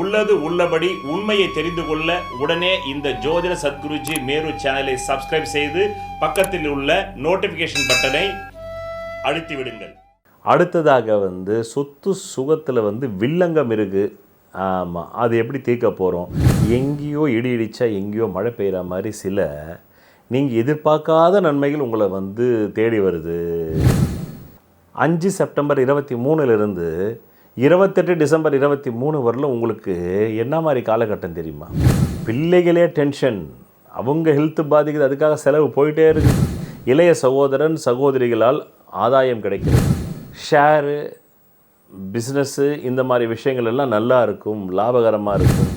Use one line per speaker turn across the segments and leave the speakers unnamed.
உள்ளது உள்ளபடி உண்மையை தெரிந்து கொள்ள உடனே இந்த ஜோதிட சத்குருஜி மேரு சேனலை சப்ஸ்கிரைப் செய்து பக்கத்தில் உள்ள நோட்டிஃபிகேஷன் பட்டனை அழுத்தி விடுங்கள். அடுத்ததாக வந்து சொத்து சுகத்தில் வந்து வில்லங்கம் இருக்கு. ஆமாம் அது எப்படி தீர்க்க போகிறோம் எங்கேயோ இடி இடித்தா எங்கேயோ மழை பெய்கிற மாதிரி சில நீங்கள் எதிர்பார்க்காத நன்மைகள் உங்களை வந்து தேடி வருது. அஞ்சு செப்டம்பர் இருபத்தி மூணுலேருந்து இருபத்தெட்டு டிசம்பர் இருபத்தி மூணு வரலும் உங்களுக்கு என்ன மாதிரி காலகட்டம் தெரியுமா? பிள்ளைகளே டென்ஷன் அவங்க ஹெல்த் பாதிக்குது அதுக்காக செலவு போயிட்டே இருக்கு. இளைய சகோதரன் சகோதரிகளால் ஆதாயம் கிடைக்கிறது. ஷேரு பிஸ்னஸ்ஸு இந்த மாதிரி விஷயங்கள் எல்லாம் நல்லா இருக்கும் லாபகரமாக இருக்கும்.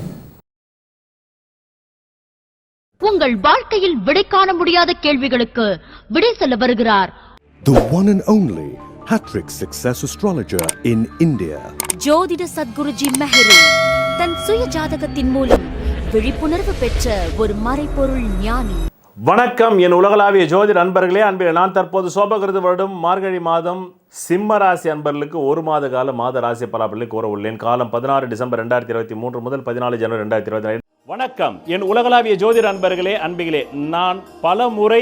உங்கள் வாழ்க்கையில் விடை காண முடியாத கேள்விகளுக்கு விடை சொல்ல வருகிறார்.
The one and only Hattrick Success Astrologer in India.
ஜோதிட சத்குருஜி மெஹரு தன் சுய ஜாதகத்தின் மூலம் விழிப்புணர்வு பெற்ற ஒரு மறைபொருள் ஞானி.
வணக்கம். என் உலகளாவிய ஜோதிட அன்பர்களே அன்பில் நான் தற்போது சோபகிருது வருடம் மார்கழி மாதம் சிம்ம ராசி அன்பர்களுக்கு ஒரு மாத கால மாத ராசி பலாபலனை கூற உள்ளேன். காலம் பதினாறு டிசம்பர் ரெண்டாயிரத்தி இருபத்தி மூன்று முதல் பதினாலு ஜனவரி ரெண்டாயிரத்தி இருபத்தி வணக்கம். என் உலகளாவிய ஜோதிட அன்பர்களே அன்பிகளே நான் பல முறை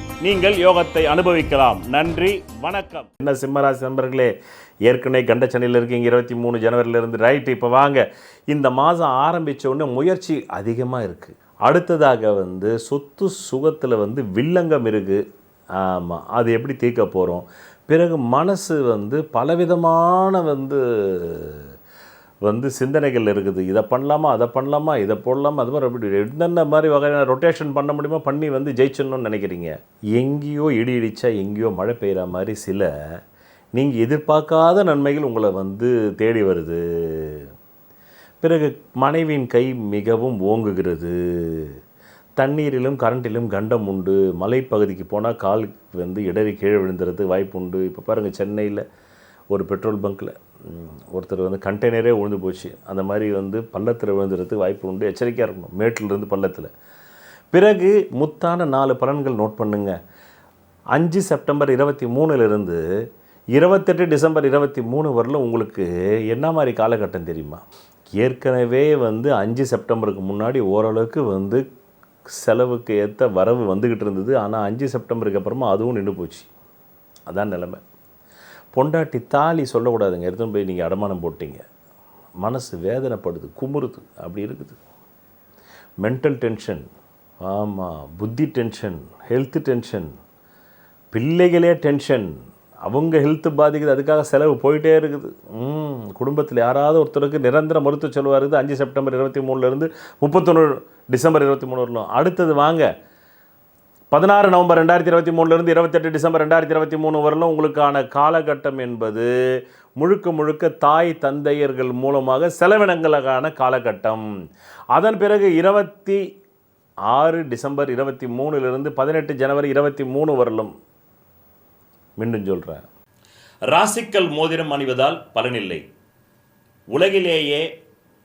நீங்கள் யோகத்தை அனுபவிக்கலாம். நன்றி வணக்கம். என்ன சிம்மராசி நண்பர்களே ஏற்கனவே கண்டச்சனையில் இருக்கீங்க இருபத்தி மூணு ஜனவரியிலிருந்து ரைட் இப்போ வாங்க. இந்த மாதம் ஆரம்பித்த உடனே முயற்சி அதிகமாக இருக்குது அடுத்ததாக வந்து சொத்து சுகத்தில் வந்து வில்லங்கம் இருக்குது ஆமாம் அது எப்படி தீர்க்க போகிறோம் பிறகு மனசு வந்து பலவிதமான வந்து வந்து சிந்தனைகள் இருக்குது. இதை பண்ணலாமா அதை பண்ணலாமா இதை போடலாமா அது மாதிரி அப்படி என்னென்ன மாதிரி வகையான ரொட்டேஷன் பண்ண முடியுமோ பண்ணி வந்து ஜெயிச்சிடணும்னு நினைக்கிறீங்க. எங்கேயோ இடி இடித்தா எங்கேயோ மழை பெய்கிற மாதிரி சில நீங்கள் எதிர்பார்க்காத நன்மைகள் உங்களை வந்து தேடி வருது. பிறகு மனைவியின் கை மிகவும் ஓங்குகிறது. தண்ணீரிலும் கரண்டிலும் கண்டம் உண்டு. மலைப்பகுதிக்கு போனால் கால் வந்து இடறி கீழே விழுந்துறது வாய்ப்பு உண்டு. இப்போ பாருங்கள் சென்னையில் ஒரு பெட்ரோல் பங்க்கில் ஒருத்தர் வந்து கண்டெய்னரே விழுந்து போச்சு. அந்த மாதிரி வந்து பள்ளத்தில் விழுந்துறதுக்கு வாய்ப்பு உண்டு. எச்சரிக்கையாக இருக்கணும். மேட்டிலிருந்து பள்ளத்தில். பிறகு முத்தான நாலு பலன்கள் நோட் பண்ணுங்க. அஞ்சு செப்டம்பர் இருபத்தி மூணுலேருந்து இருபத்தெட்டு டிசம்பர் இருபத்தி மூணு வரலும் உங்களுக்கு என்ன மாதிரி காலகட்டம் தெரியுமா? ஏற்கனவே வந்து அஞ்சு செப்டம்பருக்கு முன்னாடி ஓரளவுக்கு வந்து செலவுக்கு ஏற்ற வரவு வந்துக்கிட்டு இருந்தது. ஆனால் அஞ்சு செப்டம்பருக்கு அப்புறமா அதுவும் நின்று போச்சு. அதான் நிலமை. பொண்டாட்டி தாலி சொல்லக்கூடாதுங்க. எடுத்துன்னு போய் நீங்கள் அடமானம் போட்டீங்க. மனசு வேதனைப்படுது குமுறுது. அப்படி இருக்குது. மென்டல் டென்ஷன் ஆமாம் புத்தி டென்ஷன் ஹெல்த்து டென்ஷன் பிள்ளைகளே டென்ஷன் அவங்க ஹெல்த்து பாதிக்குது அதுக்காக செலவு போயிட்டே இருக்குது. ம் குடும்பத்தில் யாராவது ஒருத்தருக்கு நிரந்தர மருத்துவ செலவாக இருக்குது அஞ்சு செப்டம்பர் இருபத்தி மூணுலேருந்து முப்பத்தொன்று டிசம்பர் இருபத்தி மூணு வரலாம் அடுத்தது வாங்க பதினாறு நவம்பர் ரெண்டாயிரத்தி இருபத்தி மூணுலேருந்து இருபத்தெட்டு டிசம்பர் ரெண்டாயிரத்தி இருபத்தி மூணு வரலும் உங்களுக்கான காலகட்டம் என்பது முழுக்க முழுக்க தாய் தந்தையர்கள் மூலமாக செலவினங்களுக்கான காலகட்டம். அதன் பிறகு இருபத்தி ஆறு டிசம்பர் இருபத்தி மூணுலேருந்து பதினெட்டு ஜனவரி இருபத்தி மூணு வரலும் மீண்டும் சொல்கிறேன் ராசிக்கல் மோதிரம் அணிவதால் பலனில்லை. உலகிலேயே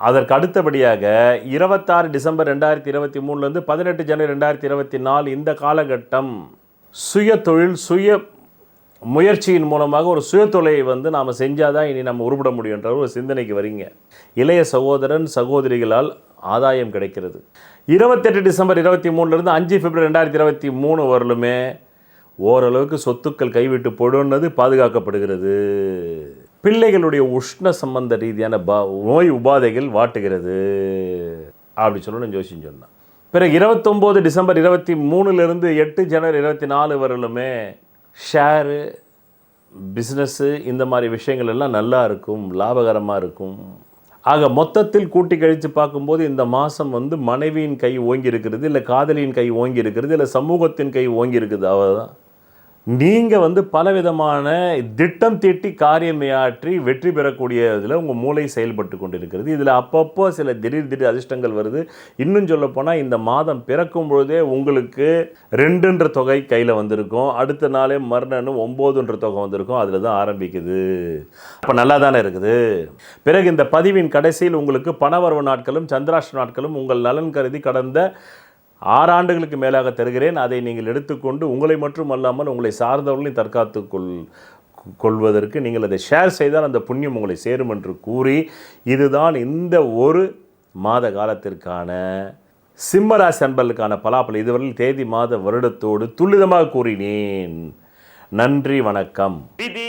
அதற்கு அடுத்தபடியாக இருபத்தாறு டிசம்பர் ரெண்டாயிரத்தி இருபத்தி மூணுலேருந்து பதினெட்டு ஜனவரி ரெண்டாயிரத்தி இருபத்தி நாலு இந்த காலகட்டம் சுய தொழில் சுய முயற்சியின் மூலமாக ஒரு சுயதொலையை வந்து நாம் செஞ்சால் தான் இனி நம்ம உருப்பிட முடியுன்ற ஒரு சிந்தனைக்கு வரீங்க. இளைய சகோதரன் சகோதரிகளால் ஆதாயம் கிடைக்கிறது. இருபத்தெட்டு டிசம்பர் இருபத்தி மூணுலேருந்து அஞ்சு பிப்ரவரி ரெண்டாயிரத்தி இருபத்தி மூணு வரலுமே ஓரளவுக்கு சொத்துக்கள் கைவிட்டு போடுன்றது பாதுகாக்கப்படுகிறது. பிள்ளைகளுடைய உஷ்ண சம்பந்த ரீதியான பா நோய் உபாதைகள் வாட்டுகிறது. அப்படி சொல்லணும் ஜோசியம் சொன்னான். பிறகு இருபத்தொம்போது டிசம்பர் இருபத்தி மூணுலேருந்து எட்டு ஜனவரி இருபத்தி நாலு வரலுமே ஷேரு பிஸ்னஸ்ஸு இந்த மாதிரி விஷயங்கள் எல்லாம் நல்லா இருக்கும் லாபகரமாக இருக்கும். ஆக மொத்தத்தில் கூட்டி கழித்து பார்க்கும்போது இந்த மாதம் வந்து மனைவியின் கை ஓங்கி இருக்கிறது இல்லை காதலியின் கை ஓங்கி இருக்கிறது இல்லை சமூகத்தின் கை ஓங்கி இருக்குது. அவ்வளோதான் நீங்கள் வந்து பலவிதமான திட்டம் தீட்டி காரியமையாற்றி வெற்றி பெறக்கூடிய இதில் உங்கள் மூளை செயல்பட்டு கொண்டிருக்கிறது. இதில் அப்பப்போ சில திடீர் திடீர் அதிர்ஷ்டங்கள் வருது. இன்னும் சொல்லப்போனால் இந்த மாதம் பிறக்கும் பொழுதே உங்களுக்கு ரெண்டுன்ற தொகை கையில் வந்திருக்கும். அடுத்த நாளே மறுநாள் ஒம்போதுன்ற தொகை வந்திருக்கும். அதில் தான் ஆரம்பிக்குது. அப்போ நல்லா தானே இருக்குது. பிறகு இந்த பதிவின் கடைசியில் உங்களுக்கு பணவரவு நாட்களும் சந்திராஷ்ட நாட்களும் உங்கள் நலன் கருதி கடந்த ஆறு ஆண்டுகளுக்கு மேலாக தருகிறேன். அதை நீங்கள் எடுத்துக்கொண்டு உங்களை மட்டும் அல்லாமல் உங்களை சார்ந்தவர்களையும் தற்காத்து கொள் கொள்வதற்கு நீங்கள் அதை ஷேர் செய்தால் அந்த புண்ணியம் உங்களை சேரும் என்று கூறி இதுதான் இந்த ஒரு மாத காலத்திற்கான சிம்மராசி அன்பர்களுக்கான பலாப்பல் இதுவரையில் தேதி மாத வருடத்தோடு துல்லிதமாக கூறினேன். நன்றி வணக்கம். விதி